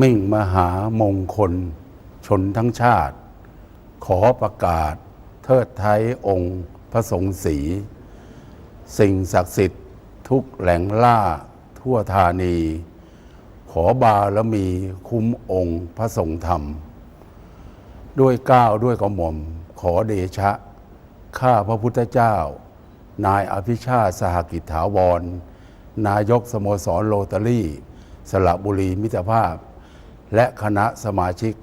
มิ่งมหามงคล ชนทั้งชาติ ขอประกาศ เทิดไทยองค์พระสงฆ์ศรีสิ่งศักดิ์สิทธิ์ทุกแหล่งล่าทั่วธานี ขอบารมีคุ้มองค์พระสงฆ์ธรรม ด้วยก้าวด้วยกระหม่อม ขอเดชะ ข้าพระพุทธเจ้า นายอภิชาติสหกิจถาวร นายกสโมสรโรตารี่ สระบุรีมิตรภาพ และคณะสมาชิก